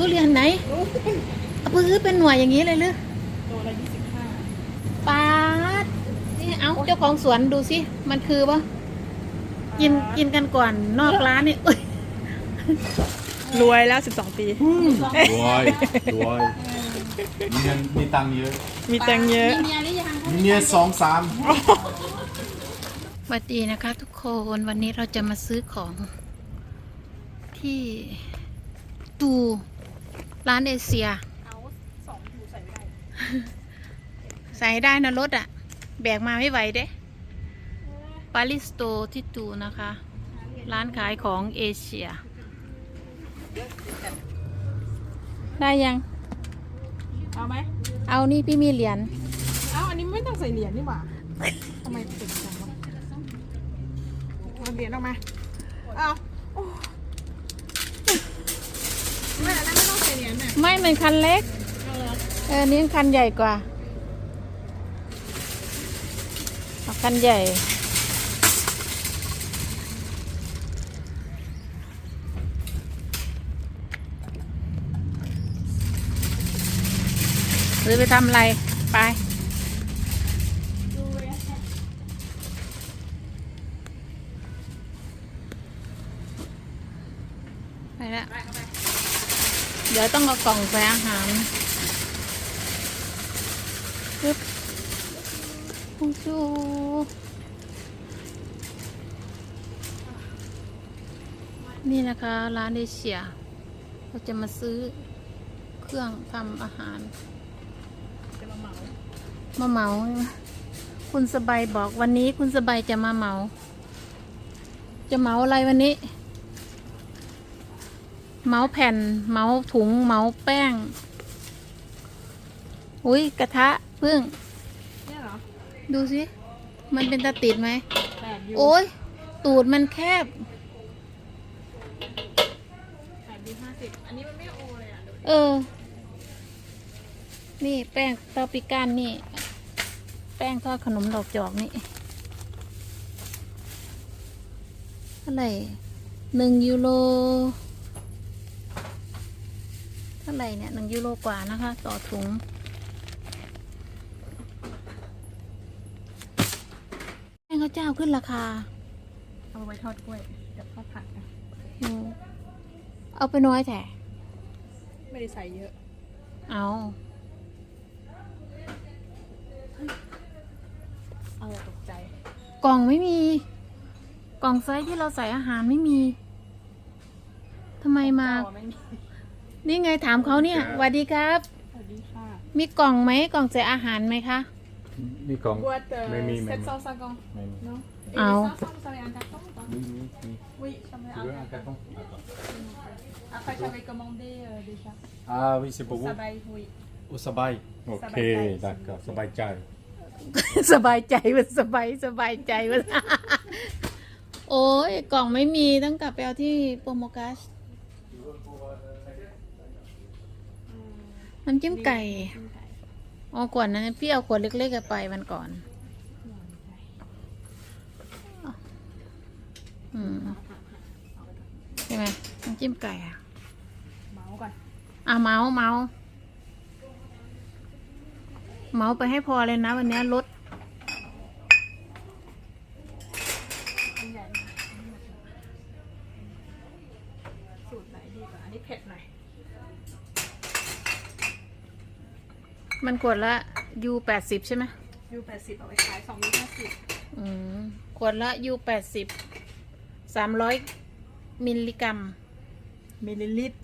ทุเรียนไหนเอาปื้อเป็นหน่วยอย่างนี้เลยหรือตัวละยี่สิบห้าปาดนี่เอาเจ้าของสวนดูสิ มันคือปะกินกินกันก่อนนอกร้านนี่อุ๊ยรวยแล้วสิบสองปี รวยรวยมีเงินมีตังค์เยอะมีตังค์เยอะ มีเมียหรือยังมีเมียสองสามสวัสดีนะคะทุกคนวันนี้เราจะมาซื้อของที่ตู ร้านเอเชีย เอาสองถูใส่ไม่ได้ใส่ให้ได้นะรถอะแบกมาไม่ไหวเด้ปาริสโตที่ตูนะคะ ร้านขายของเอเชีย ได้ยัง เอาไหมเอานี่พี่มีเหรียญเอาอันนี้ไม่ต้องใส่เหรียญนี่หว่าทำไมติดจังวะเอาเหรียญออกมา เอาโอ้แม่ อันนั้นไม่ต้องใส่เหรียญแม่ไม่มันคันเล็ก เอาเหรอเออนี่คันใหญ่กว่าเอาคันใหญ่ หรือไปทำอะไร ไปไปแล้ว เอากล่องใส่อาหารปึ๊บโอ้โหนี่นะคะ ร้านเอเชีย เราจะมาซื้อเครื่องทำอาหารมาเหมามาเหมาใช่ไหมคุณสบายบอกวันนี้คุณสบายจะมาเหมา จะเหมาอะไรวันนี้ เหมาแผ่นเหมาถุงเหมาแป้ง อุ้ยกระทะพึ่ง เนี่ยเหรอดูสิ มันเป็นตะติดไหม แปดยูโอ้ยตูดมันแคบ แปดยูห้าสิบอันนี้มันไม่โอเลยอะเออ นี่แป้งเตาปิก้านนี่ แป้งทอดขนมดอกจอกนี่เท่าไหร่หนึ่งยูโรเท่าไหร่เนี่ยหนึ่งยูโรกว่านะคะ ต่อถุง แป้งข้าวเจ้าขึ้นราคา เอาไว้ทอดกล้วยกับทอดผักนะอืมเอาไปน้อยแต่ไม่ได้ใส่เยอะ เอาเอาอย่าตกใจ กล่องไม่มี กล่องไซส์ที่เราใส่อาหารไม่มีทำไมมาต่อไม่มี นี่ไงถามเขาเนี่ยสวัสดีครับ สวัสดีค่ะมีกล่องไหมกล่องใส่อาหารไหมคะ มีกล่อง Boîte euh, ไม่มีไม่750มีไม่มี Non Et Ah, les oh. 500, vous avez un carton ou pas มีมีมี Oui, j'en ai Tu veux un un. carton Après, j'avais commandé euh, déjà. Ah oui c'est pour vous Ça va, oui. อุสบายโอเคสบายใจได้ก็สบายใจสบายใจมันสบายสบายใจมัน โอ้ยกล่องไม่มีต้องกลับไปเอาที่โปรโมกัส น้ำจิ้มไก่อ๋อขวดนั้นพี่เอาขวดเล็กๆอะไปวันก่อน อืมใช่ไหมน้ำจิ้มไก่อะเมาส์ก่อนอะเมาส์เมาส์เมาส์ไปให้พอเลยนะ วันนี้ลด อันใหญ่สูตรไหนดีกว่า อันนี้เผ็ดหน่อย มันขวดละยูแปดสิบใช่ไหมยูแปดสิบเอาไปขายสองยูห้าสิบอืมขวดละยูแปดสิบสามร้อยมิลลิกรัม มิลลิลิตร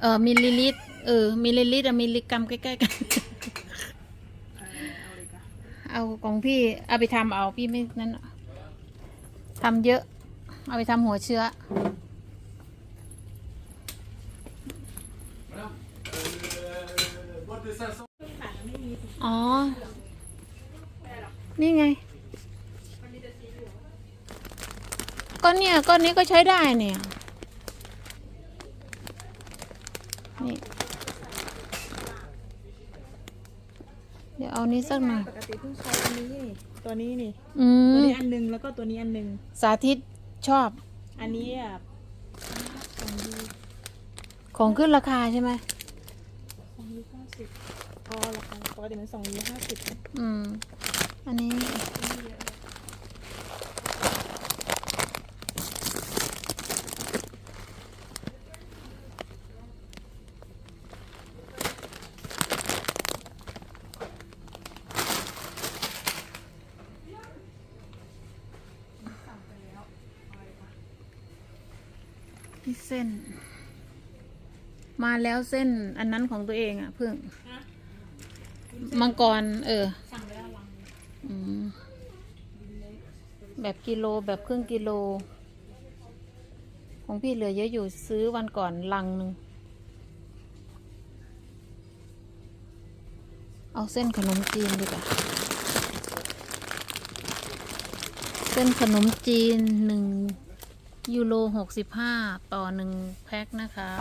เออมิลลิลิตรเออมิลลิลิตรอะมิลลิกรัมใกล้ๆกันเออเอาเลยค่ะเอาของพี่เอาไปทำเอาพี่ไม่นั่นอะทำเยอะ เอาไปทำหัวเชื้ออ๋อ นี่ไง ก้อน เนี่ยก้อนนี้ก็ใช้ได้เนี่ยนี่เดี๋ยวเอานี้สักหน่อยปกติเพิ่งใช้อันนี้นี่ตัวนี้นี่อืตัวมนี้อันหนึงแล้วก็ตัวนี้อันหนึงสาธิตชอบอันนี้อะของขึ้นราคาใช่ไหมสิบพอละค่ะปกติมันสองยี่ห้าสิบอืม อันนี้ที่เส้น มาแล้วเส้นอันนั้นของตัวเองอะเพิ่งมังกร เออสั่งไปแล้วลังอืมแบบกิโลแบบครึ่งกิโล ของพี่เหลือเยอะอยู่ซื้อวันก่อนลังหนึ่งเอาเส้นขนมจีนดีกว่าเส้นขนมจีนหนึ่ง ยูโรหกสิบห้าต่อหนึ่งแพ็คนะคะ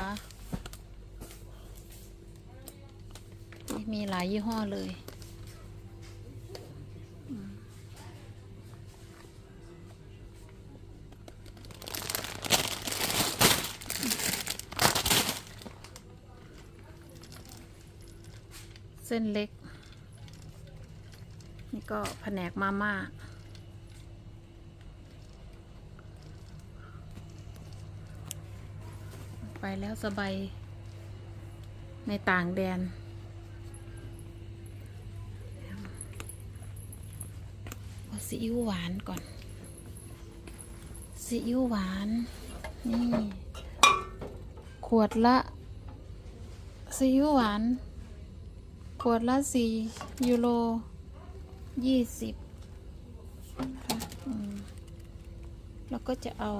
มีหลายยี่ห้อเลยเส้นเล็ก นี่ก็แผนกมาม่า ไปแล้วสบายในต่างแดน เอาซีอิ๊วหวานก่อน ซีอิ๊วหวาน นี่ ขวดละซีอิ๊วหวาน ขวดละสี่ยูโรยี่สิบแล้วก็จะเอา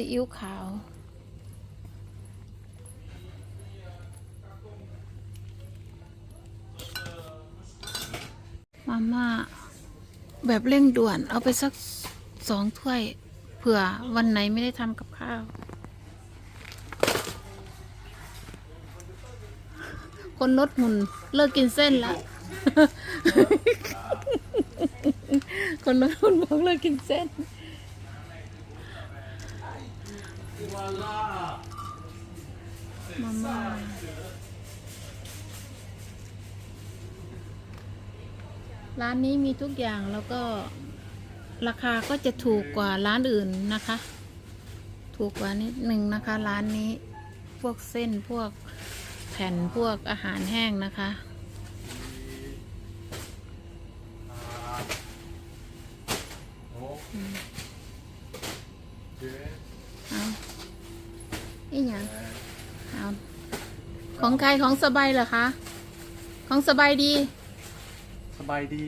ซีอิ๊วขาว มาม่าแบบเร่งด่วน เอาไปสักสองถ้วย เผื่อวันไหนไม่ได้ทำกับข้าว คนลดหุ่นเลิกกินเส้นละคนลดหุ่นบอกเลิกกินเส้น มาม่าร้านนี้มีทุกอย่างแล้วก็ราคาก็จะถูกกว่าร้านอื่นนะคะ ถูกกว่านิดหนึ่งนะคะ ร้านนี้พวกเส้นพวกแผ่นพวกอาหารแห้งนะคะ เอาอีหยังเอาของ ใครของสบายเหรอคะ ของสบายดีสบายดี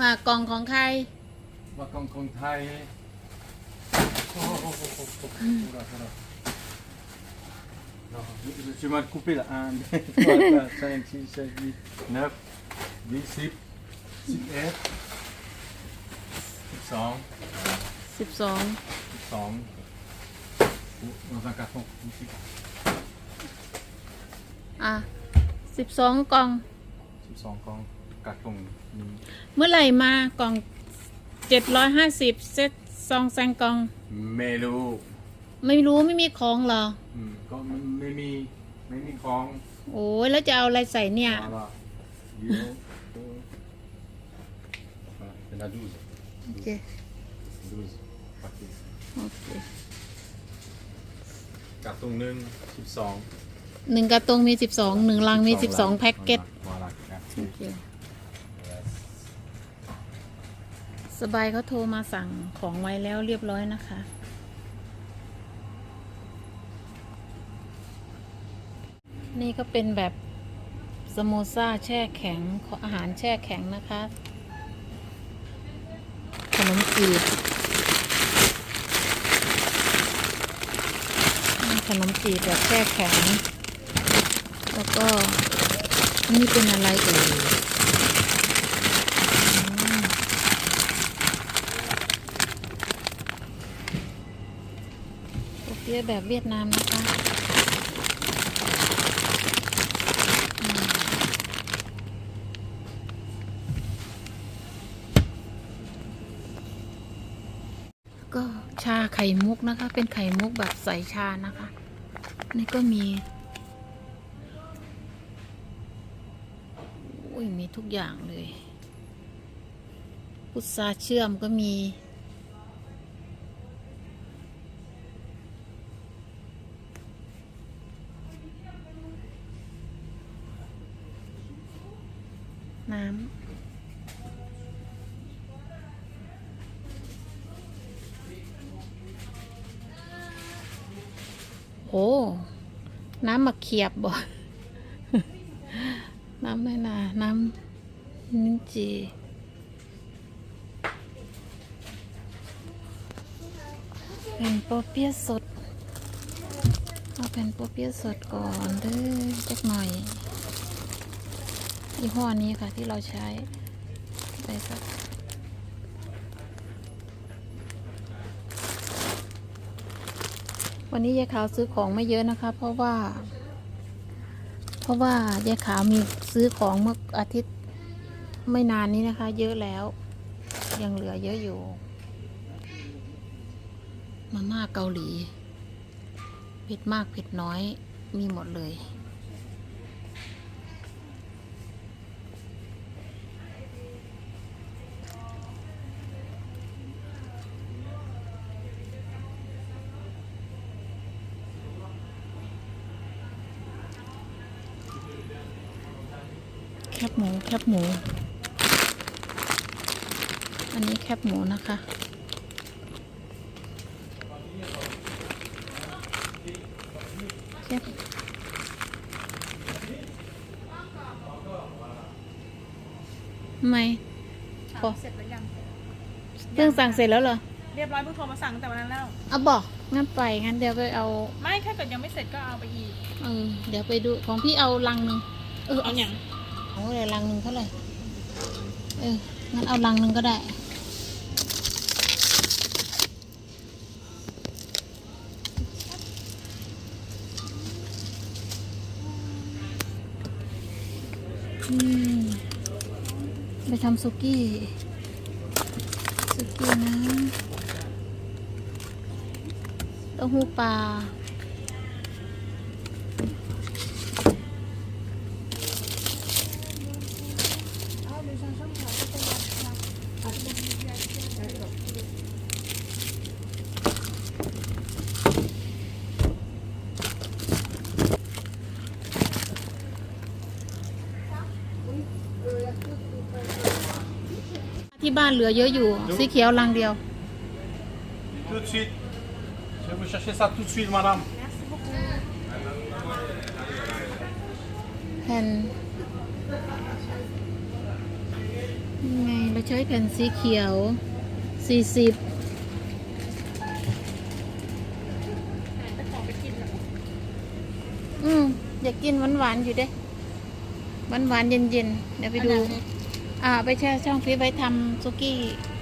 มากล่องของใครว่ากองคนไทยโอ้โหโอ้โหโอ้โหโอ้โหโอ้โห Non, je vais mal couper là. 1, 2, 3, 4, 5, 6, 7, 8, 9, 10, 10, 11, 12, สิบสอง 12. Dans un carton. Ici. อะสิบสองกล่อง12 quand carton. เมื่อไหร่มากล่องเจ็ดร้อยห้าสิบเซตซองแซงกล่อง Melo. ไม่รู้ไม่มีของเหรอก็ไม่มีไม่มีของโอ้ยแล้วจะเอาอะไรใส่เนี่ย Voilà. You know, so- Voilà, c'est la 12. โอเค12 paquet. โอเค Carton หนึ่ง12 หนึ่งกระตรงมีสิบสองหนึ่งลังมีสิบสองแพ็กเก็ต Voilà, merci. โอเคสบายเขาโทรมาสั่งของไว้แล้วเรียบร้อยนะคะ นี่ก็เป็นแบบสโมซ่าแช่แข็งของอาหารแช่แข็งนะคะ ขนมจีบนี่ขนมจีบแบบแช่แข็ง แล้วก็นี่เป็นอะไรเอ่ยโอเปี๊ยะแบบเวียดนามนะคะก็ชาไข่มุกนะคะ เป็นไข่มุกแบบใส่ชานะคะ นี่ก็มี มีทุกอย่างเลย พุทราเชื่อมก็มีน้ำโอ้ น้ำมะเขียบบ่ น้ำไม่นาน้ำนิ้นจีเป็นโปเปียสดเอาเป็นโปเปียสดก่อนเด้อจักหน่อยยี่ห้อนี้ค่ะที่เราใช้ไปสักวันนี้ยายขาวซื้อของไม่เยอะนะคะ เพราะว่า เพราะว่ายายขาวมีซื้อของเมื่ออาทิตย์ไม่นานนี้นะคะ เยอะแล้ว ยังเหลือเยอะอยู่ มาม่าเกาหลีเผ็ดมากเผ็ดน้อยมีหมดเลย บหมูแคบหมู อันนี้แคบหมูนะคะ แคบทำไมขอเสร็จแล้วยังเพิ่งสั่งเสร็จแล้วเหรอ เรียบร้อยเพิ่งโทรมาสั่งแต่วันนั้นแล้วเอาบอกงั้นไปงั้นเดี๋ยวไปเอา ไม่ถ้าเกิดยังไม่เสร็จก็เอาไปอีก เออเดี๋ยวไปดูของพี่เอาลังหนึ่งเออเอาอย่าง เอาเลยลังหนึ่งเท่าไหร่ เออ งั้นเอาลังหนึ่งก็ได้มไปทำซุกี้ ซุกี้นะเต้าหู้ปลา บ้านเหลือเยอะอยู่ สีเขียวลังเดียว Tout de suite. Je vais vous chercher ça tout de suite, madame. แผ่นยังไงเราใช้แผ่นสีเขียวสี่สิบไปขอไปกินเหรออืมอยากกินหวานหวานๆอยู่เด้หวานหวานๆเย็นเย็นๆเดี๋ยวไปดูอ่าไปแช่ช่องฟรีซไว้ทำซุกี้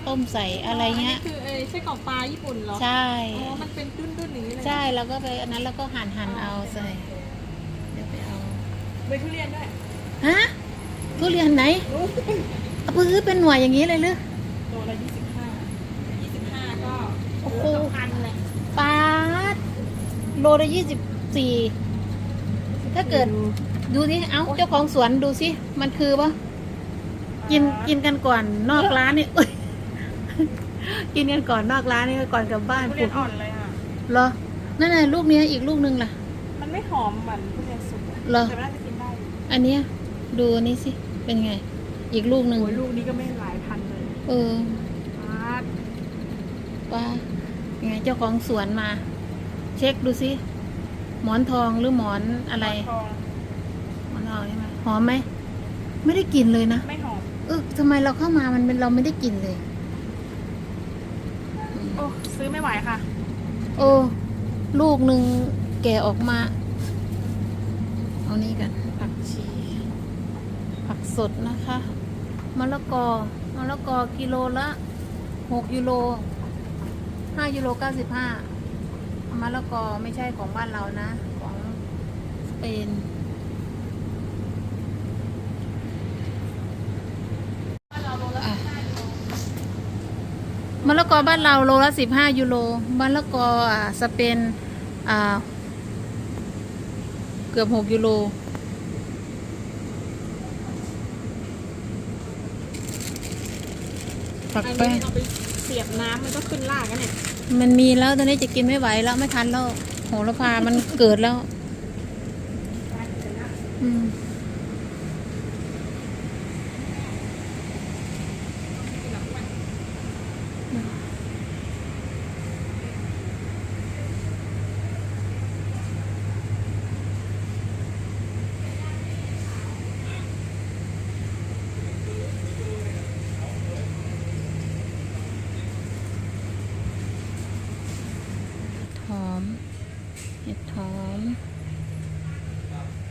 ต้มใส่อะไรเงี้ยนนี้คือเอ้ไส้กรอกปลาญี่ปุ่นเหรอใช่ อ๋อมันเป็นดุ้นๆอย่างนี้เลยใช่แล้วก็ไปอันนั้นแล้วก็หั่นหั่นๆเอาใส่ เดี๋ยวไปเอา ใบทุเรียนด้วยฮะทุเรียนไหนเอาไปซื้อเป็นหน่วยอย่างนี้เลยหรือโลละยี่สิบห้ายี่สิบห้าก็โอ้โหสองพันเลยปาดโลละยี่สิบสี่ถ้าเกิดดูสิเอ้าเจ้าของสวนดูสิ มันคือปะ กินกินกันก่อนนอกร้านนี่อุ๊ยกินกันก่อนนอกร้านนี่ก่อนกลับบ้านทุเรียนอ่อนเลยอะ เหรอนั่นน่ะลูกเนี้ยอีกลูกนึงล่ะ มันไม่หอมเหมือนทุเรียนสุกอะเหรอ แต่มันน่าจะกินได้อยู่อันเนี้ยดูอันนี้สิ เป็นไง อีกลูกหนึ่งโอ้ยลูกนี้ก็ไม่หลายพันเลยเออปาดว่ายังไงเจ้าของสวนมา เช็คดูสิ หมอนทองหรือหมอนอะไร ทองหมอนทองใช่ไหมหอมไหม ไม่ได้กลิ่นเลยนะ ไม่หอมเออทำไมเราเข้ามามันเป็นเราไม่ได้กลิ่นเลย โอ้ซื้อไม่ไหวค่ะ โอ้ลูกหนึ่งแก่ออกมา เอานี่กัน ผักชี ผักสดนะคะมะละกอมะละกอกิโลละหกยูโรห้ายูโรเก้าสิบห้ามะละกอไม่ใช่ของบ้านเรานะ ของสเปน มะละกอบ้านเราโลละสิบห้ายูโรมะละกออ่าสเปนอ่าเกือบหกยูโรผักแป้งเไปเสียบน้ำมันก็ขึ้นลากันเนี่ยมันมีแล้วตอนนี้จะกินไม่ไหวแล้วไม่ทันแล้วโหระพามันเกิดแล้ว อืม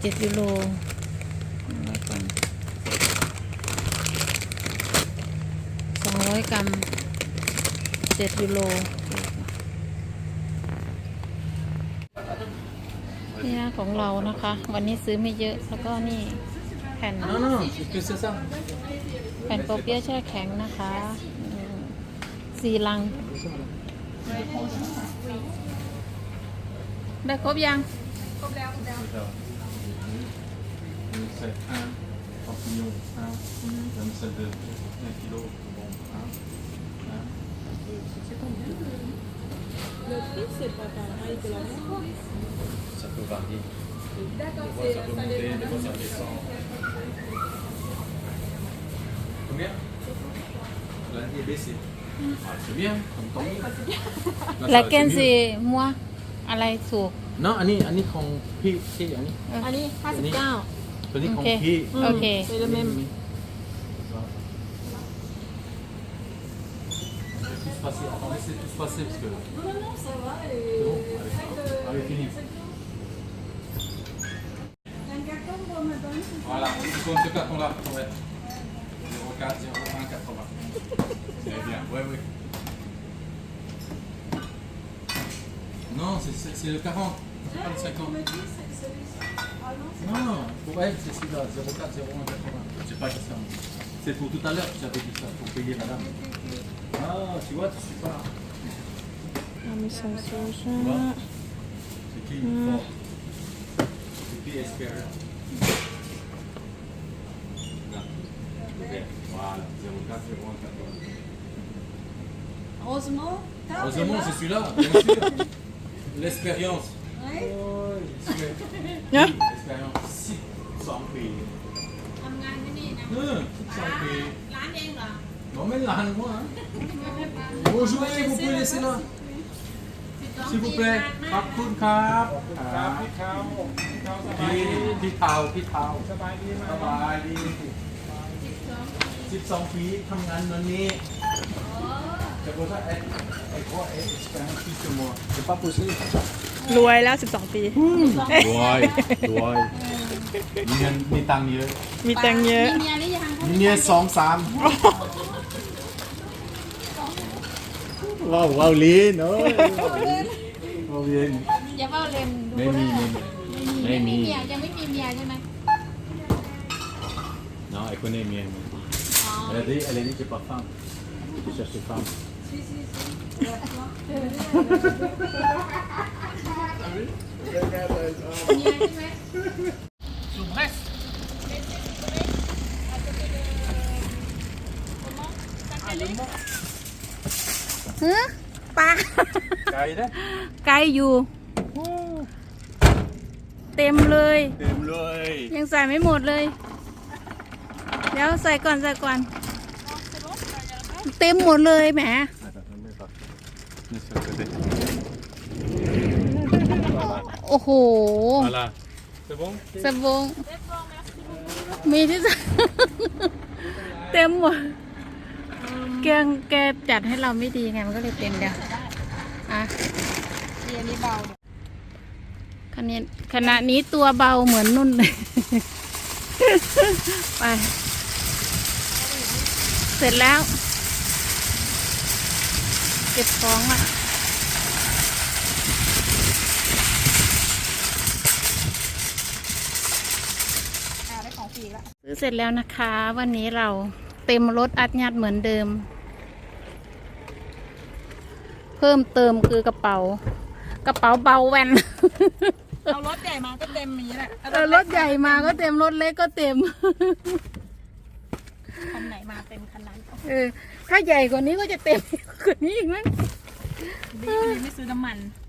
เจ็ดยูโรเอาไว้ก่อนสองร้อยกรัมเจ็ดยูโรนี่นะของเรานะคะ วันนี้ซื้อไม่เยอะ แล้วก็นี่แผ่น Non, non, c'est que c'est ça. แผ่นโปเปี๊ยะแช่แข็งนะคะอืมสี่ลัง ได้ครบยัง C'est un champignon, un. Comme celle de 1 kg, bon, un. un. เลือดที่เสร็จปะปะไอ้ตัวเราเนี่ย Ça peut varier. Des fois ça peut monter, des fois ça descend. Combien La est baissée. Ah, c'est bien, comme tant mieux. Là, ça และ va, เกน c'est ซี mieux. มัวอะไรถูก Non, Annie, Annie, ของพี่พี่อันนี้อันนี้ห้าสิบเก้า ตัวนี้ของ โอเค พี่ โอเค เซรามิม Tous passer, attends, laissez tous passer parce que. Non, non, non, ça va. C'est bon Allez, allez, fini. Voilà, c'est comme ce carton-là, ouais. 04 01 80. C'est bien, ouais, ouais. Non, c'est- c'est c'est le 40, c'est pas le 50. Non, pour elle, c'est celui-là, 04 Je sais pas ça. C'est pour tout à l'heure que j'avais dit ça, pour payer la dame. Ah, tu vois, tu suis pas. Ah, mais ça, c'est C'est qui une hum. C'est qui espère Voilà, 04 Heureusement, Heureusement, c'est celui-là, bien sûr. L'expérience. Oh, l'expérience. Hein L'expérience. 12ปีทำงานที่นี่นะเออ12ปีร้านเองเหรอ Non, mais là, moi. Hein. Bonjour, vous pouvez laisser là. S'il vous plaît. ขอบคุณครับครับพี่เขาพี่พี่เทาพี่เทาสบายดีสบายดี12ปีทำงานวันนี้ C'est pour ça elle, elle croit elle expérience plus que moi. C'est pas possible. รวยแล้ว 12 ปี รวยรวยมีเงินมีตังค์เยอะมีตังค์เยอะ มีเมียหรือยังมีเมียสองสามว้าวว้าวลีนโอ้ยว้าวลีนอย่าว่าเล่นดูไม่มีไม่มี ไม่มีเมียยังไม่มีเมียใช่ไหม Non, elle connaît bien. Elle a dit, elle a dit que pas femme. Tu cherches femme. เมียใช่ไหมฮึปลา Kajde? ไกลอยู่เต็มเลย Tem loj. ยังใส่ไม่หมดเลย เดี๋ยวใส่ก่อนใส่ก่อน เต็มหมดเลยแหม โอ้โห Voilà. C'est bon สบงมีที่ใส่เต็มหมดแกงแกจัดให้เราไม่ดีไงมันก็เลยเต็มเดียวอะนี่อันนี้เบาขณะขณะนี้ตัวเบาเหมือนนุ่นเลย ไป เสร็จแล้ว เก็บของอะ อ่าได้ของฟรีแล้ว ซื้อเสร็จแล้วนะคะ วันนี้เราเต็มรถอัดยัดเหมือนเดิม เพิ่มเติมคือกระเป๋า กระเป๋าเบาแวนเอารถใหญ่มาก็เต็มอย่างนี้แหละเออรถใหญ่มาก็เต็มรถเล็กก็เต็มคันไหนมาเต็มคันนั้นเออถ้าใหญ่กว่านี้ก็จะเต็มกว่านี้อีกมั้งดีวันนี้ไม่ซื้อน้ำมันเ